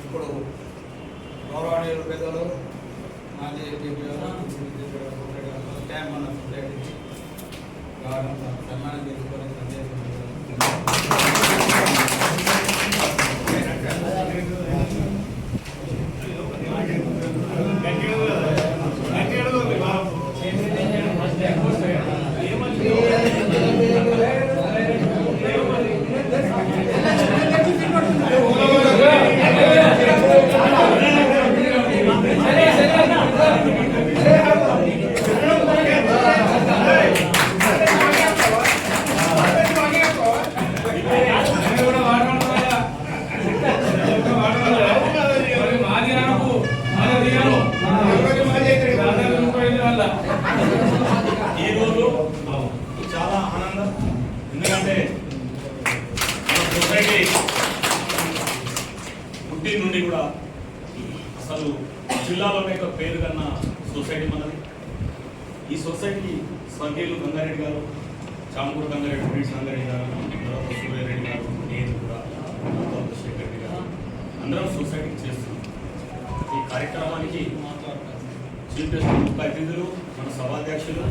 ఇప్పుడు గౌరవనీయులు పెద్దలు మాజీ ఎంపీ టైం మన సన్మానం చేసుకొని సందేశం జిల్లాలోనే ఒక పేరు కన్న సొసైటీ మనది. ఈ సొసైటీ స్వర్గీయులు గంగారెడ్డి గారు చామకూరు గంగారెడ్డి ప్రిన్స్ గంగారెడ్డి గారు తర్వాత సూర్యారెడ్డి గారు నేను కూడా చంద్రశేఖర్ రెడ్డి గారు అందరం సొసైటీకి చేస్తున్నాం. ఈ కార్యక్రమానికి చీఫ్ గెస్ట్ ముఖ్య అతిథులు మన సభాధ్యక్షులు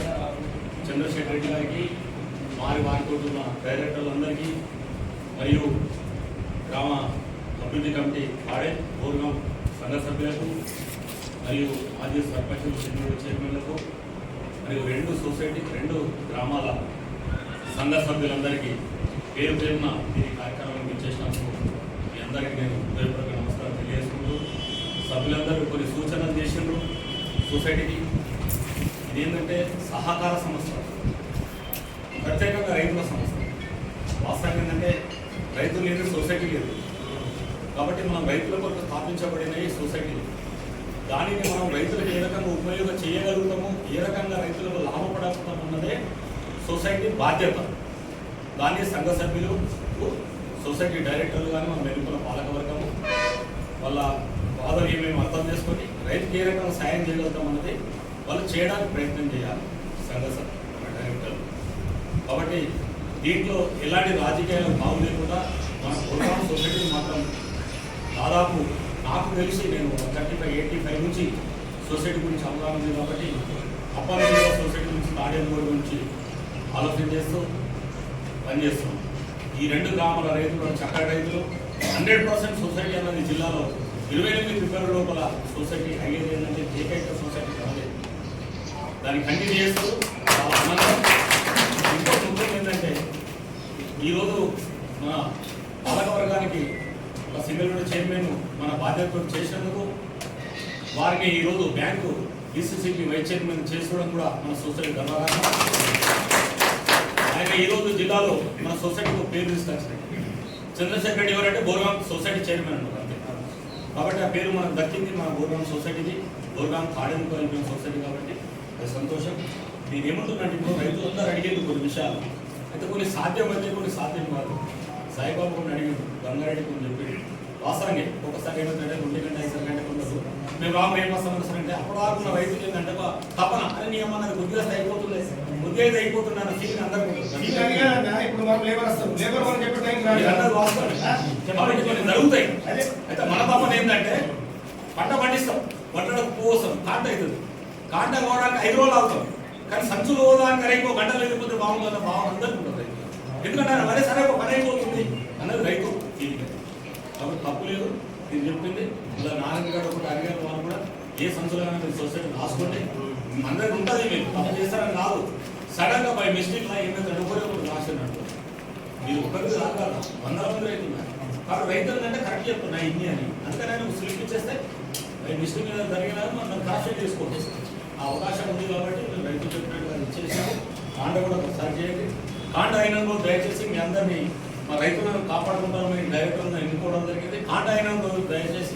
చంద్రశేఖర్ రెడ్డి గారికి వారి వారితో ఉన్న డైరెక్టర్లందరికీ మరియు గ్రామ అభివృద్ధి కమిటీ ఆడే పూర్వం సంఘ సభ్యులకు మరియు మాజీ సర్పంచులు చెందిన చైర్మన్లకు మరియు రెండు సొసైటీ రెండు గ్రామాల సంఘ సభ్యులందరికీ పేరు పేరున ఈ కార్యక్రమానికి ఇచ్చేసినందుకు మీ అందరికీ నేను హృదయపూర్వక నమస్కారం తెలియజేసుకుంటూ సభ్యులందరూ కొన్ని సూచనలు చేసిండ్రు సొసైటీకి. ఇదేంటంటే సహకార సంస్థ. ప్రత్యేకంగా రైతుల సంస్థ. వాస్తవం ఏంటంటే రైతులు లేదు సొసైటీ లేదు. కాబట్టి మనం రైతుల కొరకు స్థాపించబడిన ఈ సొసైటీ. దానిని మనం రైతులకు ఏ రకంగా ఉపయోగం చేయగలుగుతాము ఏ రకంగా రైతులకు లాభపడతాము అన్నదే సొసైటీ బాధ్యత. దాన్ని సంఘ సభ్యులు సొసైటీ డైరెక్టర్లు కానీ మన వెలుపల పాలకవర్గము వాళ్ళ బాధలు ఏమేమి అర్థం చేసుకొని రైతుకి ఏ రకంగా సాయం చేయగలుగుతాం అన్నది వాళ్ళు చేయడానికి ప్రయత్నం చేయాలి సంఘ డైరెక్టర్లు. కాబట్టి దీంట్లో ఎలాంటి రాజకీయాలు బాగు లేకుండా మన ప్రోగ్రామ్ సొసైటీ మాత్రం దాదాపు నాకు తెలిసి నేను థర్టీ ఫైవ్ నుంచి సొసైటీ గురించి అవగాహన ఉంది కాబట్టి అప్పర్ సొసైటీ గురించి తాడేపూడి గురించి ఆలోచన చేస్తూ పనిచేస్తాం ఈ రెండు గ్రామాల రైతులు చక్కటి రైతులు హండ్రెడ్ పర్సెంట్ సొసైటీ అన్నది జిల్లాలో ఇరవై ఎనిమిది ఫిబ్రవరి లోపల సొసైటీ అయ్యేది ఏంటంటే ఏకైక సొసైటీ కాలేదు దాన్ని కంటిన్యూ చేస్తూ ఇంకో ముఖ్యం ఏంటంటే ఈరోజు మన పాలకవర్గానికి ఒక సింగిల్ చైర్మన్ మన బాధ్యత చేసినందుకు వారిని ఈరోజు బ్యాంకు డిసిసిబి వైస్ చైర్మన్ చేసుకోవడం కూడా మన సొసైటీ గర్వకారణం ఆయన ఈరోజు జిల్లాలో మన సొసైటీకి ఒక పేరు తీసుకొచ్చారు. చంద్రశేఖర్ రెడ్డి ఎవరంటే బోర్గాం సొసైటీ చైర్మన్ అంటున్నారు కాబట్టి ఆ పేరు మనకు దక్కింది మన బోర్గాం సొసైటీది. బోర్గాం కాడెందుకు కలిపిన సొసైటీ కాబట్టి అది సంతోషం. నేను ఏమంటున్నాను ఇప్పుడు రైతులందరూ అడిగేది కొన్ని విషయాలు. అయితే కొన్ని సాధ్యం అయితే కొన్ని సాధ్యం కాదు. సాయిబాబు కొన్ని అడిగింది గంగారెడ్డి కొన్ని చెప్పి వాస్తవంగా ఒకసారి ఏమంటే రెండు గంట ఐదు గంట ఉండదు. మేము రాము ఏం వస్తాం సార్ అంటే అప్పుడు ఆకున్న రైతులు ఏంటంటే తపన అరే నీ అమ్మన్నది కొద్దిగా అయిపోతుంది కొద్దిగా అయిపోతున్నాను ఫీలింగ్. నీకు అడిగానన్నా, ఇప్పుడు మనకు లేబర్ వస్తారు లేబర్ వాళ్ళు చెప్పే టైం. కాబట్టి కొన్ని జరుగుతాయి. అయితే మన తపన ఏంటంటే పంట పండిస్తాం పువ్వు వస్తాం కాంట అవుతుంది. కాంట పోవడానికి ఐదు రోజులు అవుతాం కానీ సంచులు పోదానికి అరే ఇంకో గంటలు వెళ్ళిపోతే బాగుందన్న భావన అందరికీ ఉంటుంది. ఎందుకంటే అరే సరే ఒక పని అయిపోతుంది. అన్నది రైతు. ఫీలింగ్ కాబట్టి తప్పు లేదు. నేను చెప్పింది. ఇలా నాలుగు గడ ఒకటి అడిగారు వాళ్ళు కూడా. ఏ సంచులైనా మీరు సొసైటీ రాసుకోండి. అందరికి ఉంటుంది మీరు. తప్పు చేస్తారని కాదు. సడన్గా బై మిస్టేక్ లా ఏమైతే ఒకరే ఒకరు రాసినట్టు మీరు ఒకరికి రాదు కదా వందల మంది రైతున్నారు కాబట్టి రైతులు అంటే కరెక్ట్ చెప్తున్నా ఇన్ని అని. అందుకని ఆయన స్లిప్ ఇచ్చేస్తే బై మిస్టేక్ మీద జరిగినా మనం కరెక్షన్ చేసుకోండి ఆ అవకాశం ఉంది కాబట్టి మేము రైతు చెప్పినట్టుగా ఇచ్చేసాము కాండ కూడా ఒకసారి చేయండి. కాండ అయినందుకు దయచేసి మీ అందరినీ మా రైతులను కాపాడుకుంటారని డైరెక్టర్లను ఎన్నుకోవడం జరిగింది. కాండ దయచేసి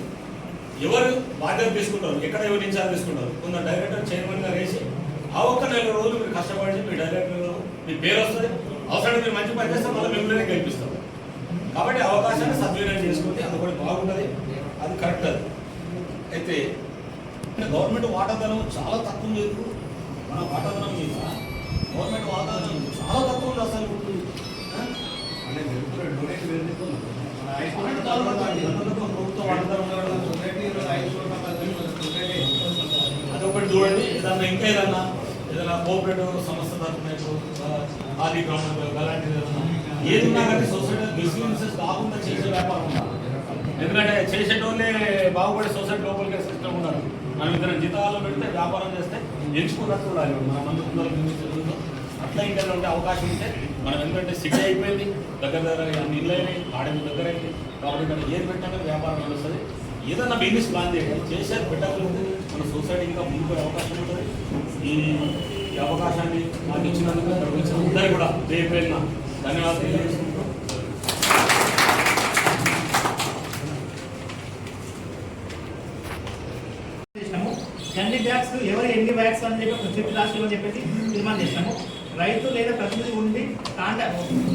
ఎవరు బాధ్యత తీసుకుంటారు? ఎక్కడ ఎవరు ఇన్ఛార్జ్ తీసుకుంటారు? కొందరు డైరెక్టర్ చైర్మన్ గారు వేసి ఆ ఒక్క నెల రోజులు మీరు కష్టపడి మీ డైరెక్టర్ మీ పేరు వస్తుంది. అవసరం మీరు మంచి పని చేస్తే మళ్ళీ మిమ్మల్ని గెలిపిస్తాం కాబట్టి అవకాశాన్ని సద్వినియోగం చేసుకుంటే అది కూడా బాగుంటుంది. అది కరెక్ట్ అది. అయితే గవర్నమెంట్ వాటాదనం చాలా తక్కువ లేదు మన వాటాదనం మీద గవర్నమెంట్ వాటాదనం చాలా తక్కువ ఉంది అసలు. అది అందులో అదొకటి చూడండి. ఏదన్నా ఇంకా ఏదన్నా ఏదైనా కోఆపరేటివ్ సంస్థ తరఫున ఇప్పుడు, ఆ, ఆది గ్రామం అలాంటిది ఏదన్నా ఏది ఉన్నా కానీ సొసైటీ బిజినెసెస్ కాకుండా చేసే వ్యాపారం ఉండాలి. ఎందుకంటే చేసేటోళ్ళే బాగుపడే సొసైటీ లోపలికి సిస్టమ్ ఉండాలి. మనం ఇద్దరు జీతాలు పెడితే వ్యాపారం చేస్తే ఎంచుకున్నట్టు ఉండాలి. మన మంది పిల్లలు అట్లా ఇంకా ఉండే అవకాశం ఉంటే మనం ఎందుకంటే సిటీ అయిపోయింది దగ్గర దగ్గర అన్ని ఇల్లు అయినాయి ఆడమి దగ్గర అయింది కాబట్టి మనం ఏది పెట్టినా వ్యాపారం నడుస్తుంది. ఏదన్నా బిజినెస్ ప్లాన్ చేయాలి చేసేది పెట్టగలిగితే మన సొసైటీ ఇంకా ముందుకు అవకాశం ఉంటుంది. ఈ ఈ అవకాశాన్ని నాకు ఇచ్చినందుకు ఇక్కడ వచ్చిన కూడా రేపేనా ధన్యవాదాలు ఎన్ని బ్యాగ్స్ ఎవరు ఎన్ని బ్యాగ్స్ అని చెప్పి చెప్పి లాస్ట్ చెప్పేసి తీర్మానం చేసినాము. రైతు లేదా ప్రతినిధి ఉండి కాండ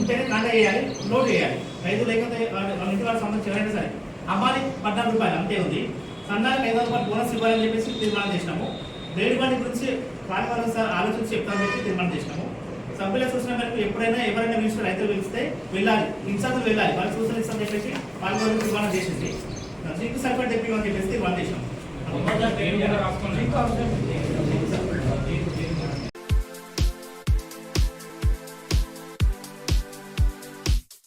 ఉంటేనే కాండ వేయాలి లోడ్ వేయాలి. రైతు లేకపోతే వాళ్ళ ఇంటి వాళ్ళకి సంబంధించి ఎవరైనా సరే అమ్మాలి పద్నాలుగు రూపాయలు అంతే ఉంది. సన్నాలకు ఐదు వందల రూపాయలు బోనస్ ఇవ్వాలని చెప్పేసి తీర్మానం చేసినాము. రేటు గురించి కార్యవర్గం సార్ ఆలోచించి చెప్తామని చెప్పి తీర్మానం చేసినాము. సభ్యుల సూచన మేరకు ఎప్పుడైనా ఎవరైనా పిలిస్తే రైతులు పిలిస్తే వెళ్ళాలి ఇన్సార్లు వెళ్ళాలి వాళ్ళ సూచన ఇస్తామని చెప్పేసి వాళ్ళ వరకు తీర్మానం చేసింది. దీనికి సరిపడి తెప్పి అని చెప్పేసి తీర్మానం చేసినాము. ఇంకా